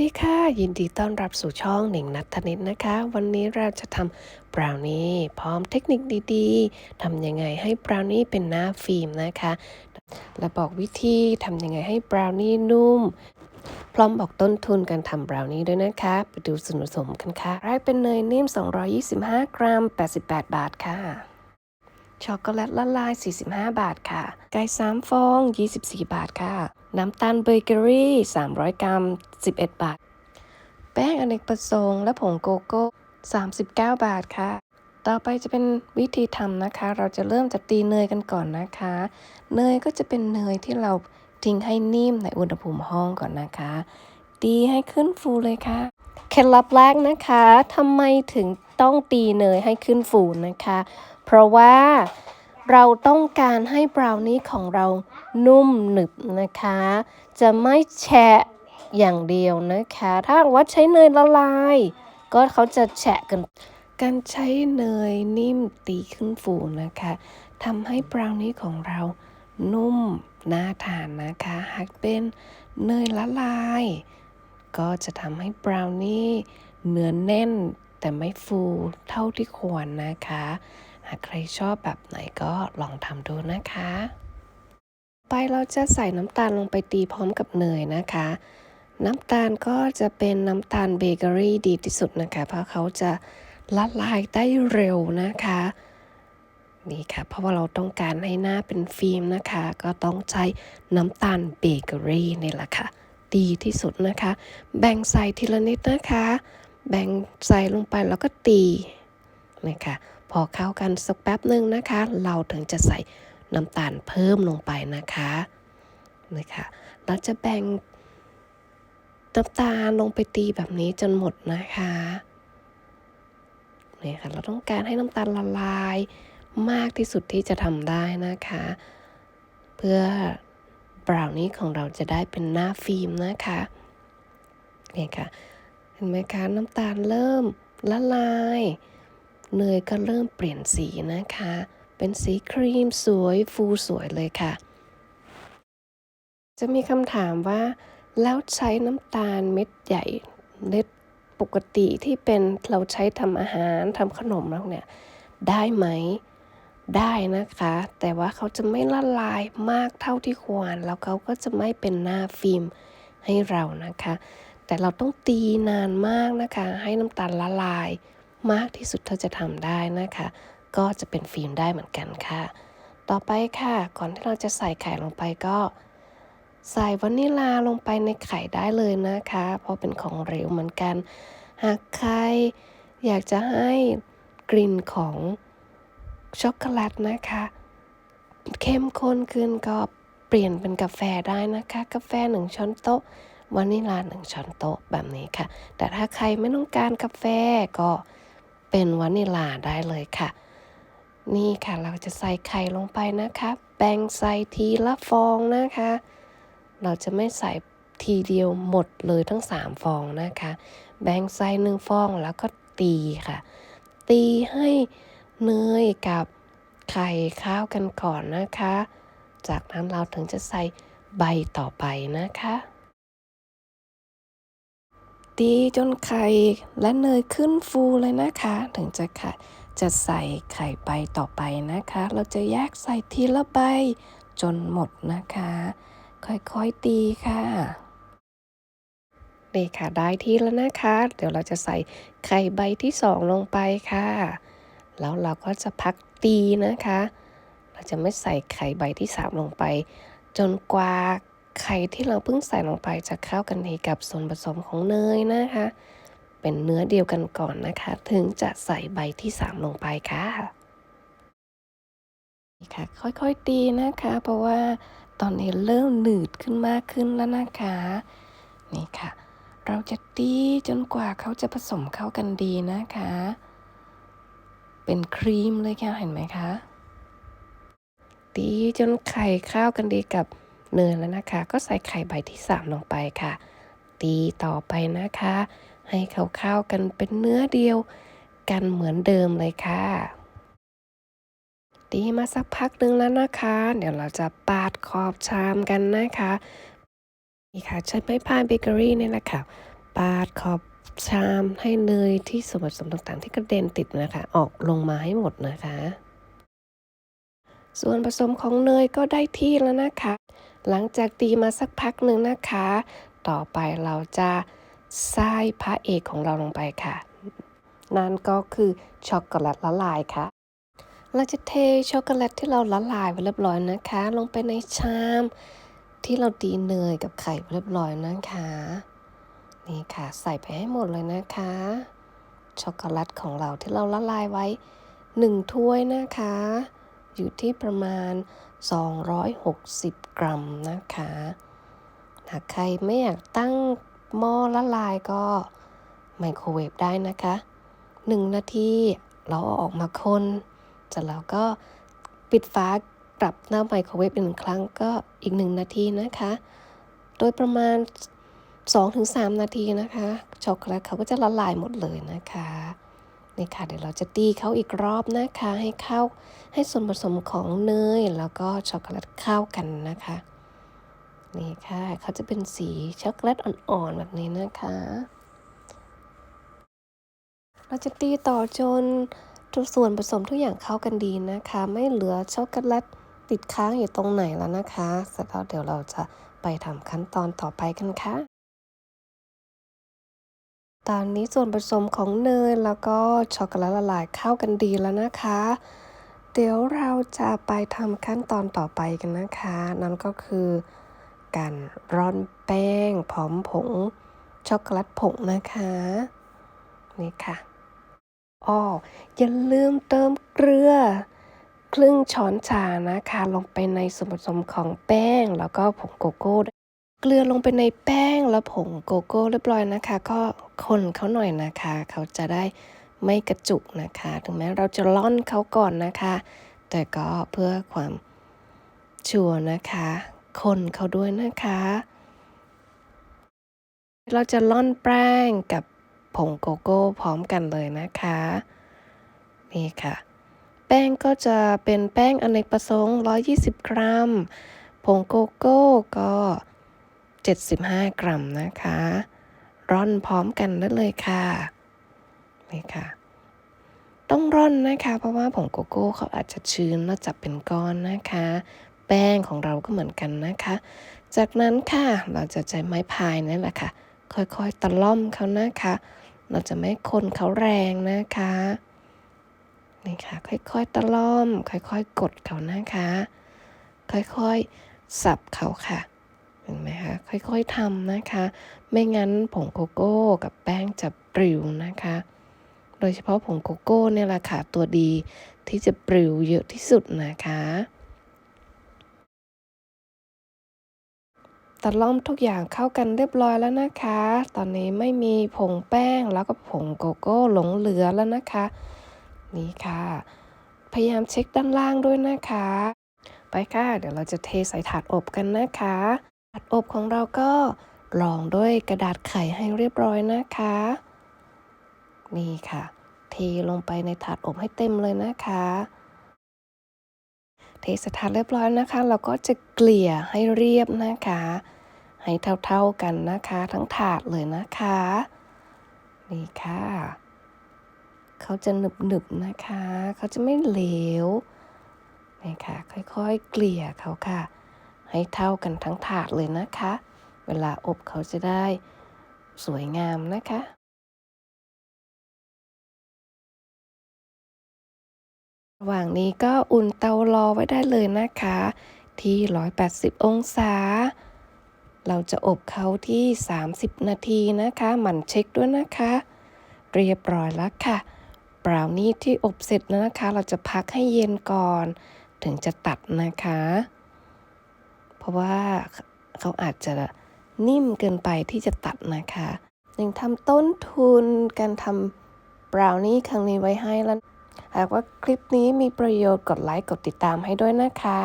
ดีค่ะ ยินดีต้อนรับสู่ช่องหนิงนัทธนิตนะคะ วันนี้เราจะทำบราวนี่พร้อมเทคนิคดีๆทำยังไงให้บราวนี่เป็นหน้าฟิล์มนะคะ และบอกวิธีทำยังไงให้บราวนี่นุ่ม พร้อมบอกต้นทุนการทำบราวนี่ด้วยนะคะ ไปดูส่วนผสมกันค่ะแรกเป็นเนยนิ่ม 225 กรัม 88 บาทค่ะช็อกโกแลตละลาย 45 บาทค่ะ ไก่3ฟอง 24 บาทค่ะ น้ำตาลเบเกอรี่ 300 กรัม 11 บาท แป้งอเนกประสงค์และผงโกโก้ 39 บาทค่ะ ต่อไปจะเป็นวิธีทำนะคะ เราจะเริ่มจากตีเนยกันก่อนนะคะ เนยก็จะเป็นเนยที่เราทิ้งให้นิ่มในอุณหภูมิห้องก่อนนะคะ ตีให้ขึ้นฟูเลยค่ะ เคล็ดลับแรกนะคะทำไมถึงต้องตีเนยให้ขึ้นฟูนะคะ เพราะว่า เราต้องการให้บราวนี่ของเรานุ่มหนึบนะคะ จะไม่แฉะอย่างเดียวนะคะ ถ้าว่าใช้เนยละลาย ก็เขาจะแฉะกัน การใช้เนยนิ่มตีขึ้นฟูนะคะทำให้บราวนี่ของเรานุ่มน่าทานนะคะ หากเป็นเนยละลาย ก็จะทำให้บราวนี่เนื้อแน่นแต่ไม่ฟูเท่าที่ควรนะคะ หากใครชอบแบบไหนก็ลองทำดูนะคะ ไปเราจะใส่น้ำตาลลงไปตีพร้อมกับเนยนะคะ น้ำตาลก็จะเป็นน้ำตาลเบเกอรี่ดีที่สุดนะคะ เพราะเขาจะละลายได้เร็วนะคะนี่ค่ะ เพราะว่าเราต้องการให้หน้าเป็นฟิล์มนะคะ ก็ต้องใช้น้ำตาลเบเกอรี่นี่แหละค่ะ ดีที่สุดนะคะ แบ่งใส่ทีละนิดนะคะ แบ่งใส่ลงไปแล้วก็ตีนะคะ พอเข้ากันสักแป๊บหนึ่งนะคะ เราถึงจะใส่น้ำตาลเพิ่มลงไปนะคะนะคะเราจะแบ่งน้ำตาลลงไปตีแบบนี้จนหมดนะคะนี่ค่ะเราต้องการให้น้ำตาลละลายมากที่สุดที่จะทำได้นะคะ เพื่อบราวนี่ของเราจะได้เป็นหน้าฟิล์มนะคะนี่ค่ะเห็นไหมคะน้ำตาลเริ่มละลาย เนยก็เริ่มเปลี่ยนสีนะคะ เป็นสีครีมสวยฟูสวยเลยค่ะ จะมีคำถามว่า แล้วใช้น้ำตาลเม็ดใหญ่เม็ดปกติที่เป็นเราใช้ทำอาหารทำขนมแล้วเนี่ย ได้ไหมได้นะคะ แต่ว่าเขาจะไม่ละลายมากเท่าที่ควร แล้วเขาก็จะไม่เป็นหน้าฟิล์มให้เรานะคะ แต่เราต้องตีนานมากนะคะ ให้น้ำตาลละลาย มากที่สุดเท่าจะทำได้นะคะ ก็จะเป็นฟิล์มได้เหมือนกันค่ะ ต่อไปค่ะ ก่อนที่เราจะใส่ไข่ลงไปก็ ใส่วานิลาลงไปในไข่ได้เลยนะคะ เพราะเป็นของเหลวเหมือนกัน หากใครอยากจะให้กลิ่นของช็อกโกแลตนะคะ เข้มข้นขึ้นก็เปลี่ยนเป็นกาแฟได้นะคะ กาแฟหนึ่งช้อนโต๊ะวานิลาหนึ่งช้อนโต๊ะแบบนี้ค่ะ แต่ถ้าใครไม่ต้องการกาแฟก็ เป็นวานิลาได้เลยค่ะ นี่ค่ะเราจะใส่ไข่ลงไปนะคะ แบ่งใส่ทีละฟองนะคะ เราจะไม่ใส่ทีเดียวหมดเลยทั้ง 3 ฟองนะคะ แบ่งใส่หนึ่งฟองแล้วก็ตีค่ะ ตีให้เนยกับไข่ข้าวกันก่อนนะคะ จากนั้นเราถึงจะใส่ใบต่อไปนะคะ ตีจนไข่และเนยขึ้นฟูเลยนะคะ ถึงจะค่ะจะใส่ไข่ใบต่อไปนะคะ เราจะแยกใส่ทีละใบจนหมดนะคะ ค่อยๆตีค่ะนี่ค่ะได้ที่แล้วนะคะ เดี๋ยวเราจะใส่ไข่ใบที่สองลงไปค่ะ แล้วเราก็จะพักตีนะคะ เราจะไม่ใส่ไข่ใบที่สามลงไป จนกว่า ไข่ที่เราเพิ่งใส่ลงไปจะเข้ากันดีกับส่วนผสมของเนยนะคะ เป็นเนื้อเดียวกันก่อนนะคะ ถึงจะใส่ใบที่สามลงไปค่ะนี่ค่ะ ค่อยๆตีนะคะ เพราะว่าตอนนี้เริ่มหนืดขึ้นมากขึ้นแล้วนะคะนี่ค่ะ เราจะตีจนกว่าเขาจะผสมเข้ากันดีนะคะ เป็นครีมเลยค่ะเห็นไหมคะตีจนไข่เข้ากันดีกับ เนยแล้วนะคะ ก็ใส่ไข่ใบที่สามลงไปค่ะ ตีต่อไปนะคะ ให้เขาเข้ากันเป็นเนื้อเดียว กันเหมือนเดิมเลยค่ะ ตีมาสักพักหนึ่งแล้วนะคะ เดี๋ยวเราจะปาดขอบชามกันนะคะนี่ค่ะใช้ไม้พายเบเกอรี่นี่แหละค่ะปาดขอบชามให้เนยที่ส่วนผสมต่างๆ ที่กระเด็นติดนะคะ ออกลงมาให้หมดนะคะ ส่วนผสมของเนยก็ได้ที่แล้วนะคะ หลังจากตีมาสักพักหนึ่งนะคะ ต่อไปเราจะใส่พระเอกของเราลงไปค่ะ นั่นก็คือช็อกโกแลตละลายค่ะ เราจะเทช็อกโกแลตที่เราละลายไปเรียบร้อยนะคะ ลงไปในชามที่เราตีเนยกับไข่เรียบร้อยนะคะ นี่ค่ะ ใส่ไปให้หมดเลยนะคะ ช็อกโกแลตของเราที่เราละลายไว้1ถ้วยนะคะ อยู่ที่ประมาณ 260 กรัมนะคะหากใครไม่อยากตั้งหม้อละลายก็ไมโครเวฟได้นะคะ 1 นาทีเราเอาออกมาคนเสร็จแล้วก็ปิดฝากลับหน้าไมโครเวฟอีกหนึ่งครั้งก็อีก 1 นาทีนะคะ โดยประมาณ 2-3 นาทีนะคะ ช็อกโกแลตเขาก็จะละลายหมดเลยนะคะ นี่ค่ะเดี๋ยวเราจะตีเขาอีกรอบนะคะให้เข้าให้ส่วนผสมของเนยแล้วก็ช็อกโกแลตเข้ากันนะคะนี่ค่ะเขาจะเป็นสีช็อกโกแลตอ่อนๆแบบนี้นะคะ เราจะตีต่อจนทุกส่วนผสมทุกอย่างเข้ากันดีนะคะ ไม่เหลือช็อกโกแลตติดค้างอยู่ตรงไหนแล้วนะคะเสร็จแล้วเดี๋ยวเราจะไปทำขั้นตอนต่อไปกันค่ะ ตอนนี้ส่วนผสมของเนยแล้วก็ช็อกโกแลตละลายเข้ากันดีแล้วนะคะ เดี๋ยวเราจะไปทำขั้นตอนต่อไปกันนะคะ นั่นก็คือ การร่อนแป้งพร้อมผงช็อกโกแลตผงนะคะ นี่ค่ะอ้ออย่าลืมเติมเกลือ ครึ่งช้อนชานะคะ ลงไปในส่วนผสมของแป้งแล้วก็ผงโกโก้ เกลือลงไปในแป้งแล้วผงโกโก้เรียบร้อยนะคะ ก็คนเขาหน่อยนะคะ เขาจะได้ไม่กระจุกนะคะ ถึงแม้เราจะล่อนเขาก่อนนะคะ แต่ก็เพื่อความชัวร์นะคะ คนเขาด้วยนะคะ เราจะล่อนแป้งกับผงโกโก้พร้อมกันเลยนะคะ นี่ค่ะ แป้งก็จะเป็นแป้งอเนกประสงค์ 120 กรัม ผงโกโก้ก็ 75 กรัมนะคะ ร่อนพร้อมกันได้เลยค่ะนี่ค่ะ ต้องร่อนนะคะ เพราะว่าผงโกโก้เขาอาจจะชื้นแล้วจับเป็นก้อนนะคะ แป้งของเราก็เหมือนกันนะคะ จากนั้นค่ะเราจะใช้ไม้พายนั่นแหละค่ะ ค่อยๆตะล่อมเขานะคะ เราจะไม่คนเขาแรงนะคะนี่ค่ะ ค่อยๆตะล่อม ค่อยๆกดเขานะคะ ค่อยๆสับเขาค่ะ เห็นไหมคะค่อยๆทำนะคะ ไม่งั้นผงโกโก้กับแป้งจะปลิวนะคะ โดยเฉพาะผงโกโก้เนี่ยแหละค่ะตัวดีที่จะปลิวเยอะที่สุดนะคะตัดล่อมทุกอย่างเข้ากันเรียบร้อยแล้วนะคะ ตอนนี้ไม่มีผงแป้งแล้วก็ผงโกโก้หลงเหลือแล้วนะคะ นี่ค่ะ พยายามเช็คด้านล่างด้วยนะคะ ไปค่ะ เดี๋ยวเราจะเทใส่ถาดอบกันนะคะ ดอบของเราก็รองด้วยกระดาษไข่ให้เรียบร้อยนะคะ นี่ค่ะ เทลงไปในถาดอบให้เต็มเลยนะคะ เทสถาดเรียบร้อยนะคะ เราก็จะเกลี่ยให้เรียบนะคะ ให้เท่าๆกันนะคะ ทั้งถาดเลยนะคะ นี่ค่ะเขาจะหนึบๆนะคะ เขาจะไม่เหลวนี่ค่ะ ค่อยๆ เกลี่ยเขาค่ะ ให้เท่ากันทั้งถาดเลยนะคะ เวลาอบเขาจะได้สวยงามนะคะระหว่างนี้ก็อุ่นเตารอไว้ได้เลยนะคะ ที่ 180 องศา เราจะอบเขาที่ 30 นาทีนะคะ หมั่นเช็คด้วยนะคะ เรียบร้อยแล้วค่ะบราวนี่ที่อบเสร็จแล้วนะคะ เราจะพักให้เย็นก่อน ถึงจะตัดนะคะ ราะว่าเขาอาจจะนิ่มเกินไปที่จะตัดนะคะยังทำต้นทุนการทำบราวนี่ครั้งนี้ไว้ให้แล้ว หากว่าคลิปนี้มีประโยชน์กดไลค์กดติดตามให้ด้วยนะคะ